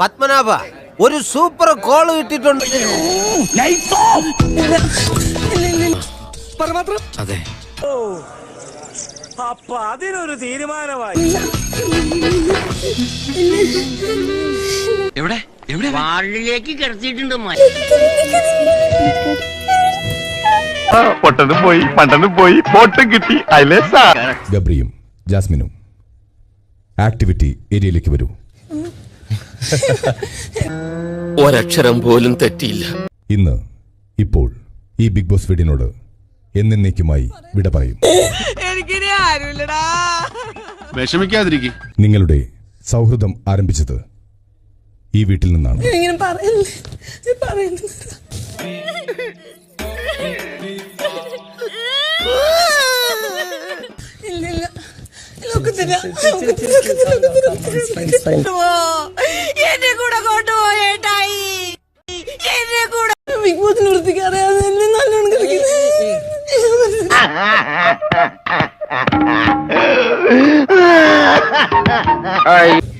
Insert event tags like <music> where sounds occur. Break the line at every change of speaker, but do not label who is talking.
പത്മനാഭ ഒരു super call കിട്ടിയിട്ടുണ്ട്.
അതെ.
അപ്പൊ അതിനൊരു തീരുമാനമായി.
എവിടെ? എവിടെ?
വാളിലേക്ക് കിടത്തിയിട്ടുണ്ട്
പൊട്ടനും പോയി പണ്ടനും പോയി പൊട്ടും കിട്ടി അയലേസാ
ഗബ്രിയും ജാസ്മിനും ആക്ടിവിറ്റി ഏരിയയിലേക്ക് വരൂ. <laughs>
ഒരക്ഷരം പോലും തെറ്റിയില്ല.
ഇന്ന് ഇപ്പോൾ ഈ ബിഗ് ബോസ് വീടിനോട് എന്നേക്കുമായി വിട പറയും.
വിഷമിക്കാതിരിക്കും.
നിങ്ങളുടെ സൗഹൃദം ആരംഭിച്ചത് ഈ വീട്ടിൽ നിന്നാണ്.
ഇങ്ങനെ പറയല്ലേ? ഞാൻ പറയുന്നു ഇല്ല ഇല്ല. ബിഗ് ബോസ് നിർത്തിക്ക് അറിയാതെ എന്നെ നല്ലോണം കളിക്കുന്നത് <laughs> <laughs> <laughs>